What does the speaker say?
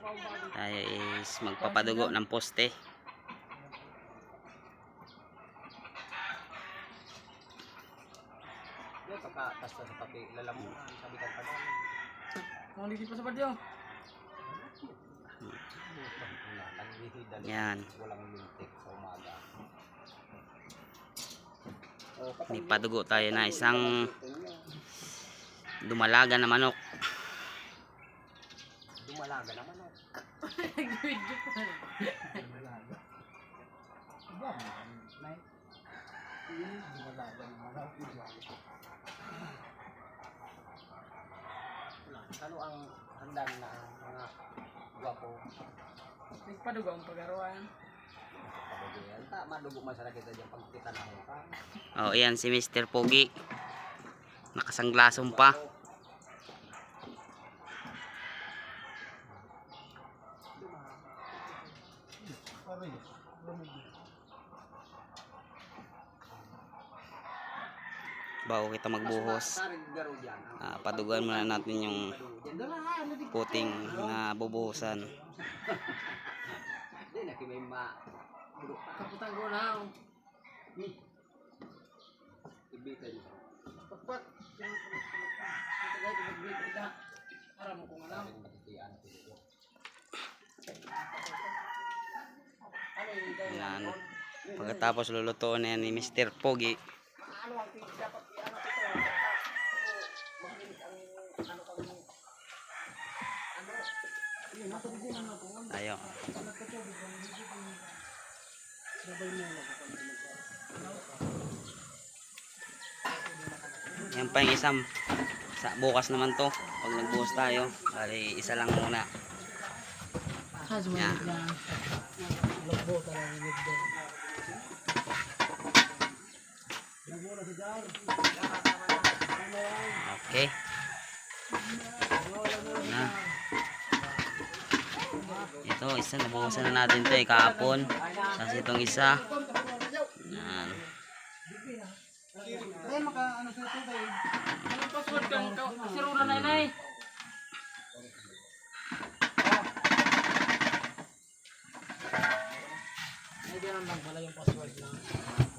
Tayo is magpapadugo ng poste. Na sa pati, lalamunan, sabi ka pa namin. Kung hindi pa sa badyo. Yan. Walang lintik sa umaga. Oh, May padugo tayo na isang dumalaga na manok. Dumalaga naman oh. Nag-video pa. Dumalaga. Diba, may dumalaga naman ako. Ano ang handang na mga gwapo? Nagpadugo ang pagaruan. Pababayan. Ta, madugo man sana kita dyan pag kita na. Oh, ayan si Mr. Pogi. Nakasanglasong pa. Bago kita magbuhos, ah, padugan muna natin yung puting na bubuhusan. Kaputang ko na. oh. Ibitan niyo. Pagpat. Ito guys, mag-break ita. Para mo kung alam. Sabi ng matitian. Ano yung ito? Yan. Pagkatapos lulutuin na yan ni Mr. Pogi. Po. Yan pa yung isang sa bukas naman to. Pag nagbuhos tayo, bali isa lang muna. Yan. Okay. Na. Ito, isa nabukasan na natin 'to eh kahapon. Sa itong isa. Yan. Ay maka ano sa tubig. Ano password kang sirura na inay? Hindi lang lang pala yung password na.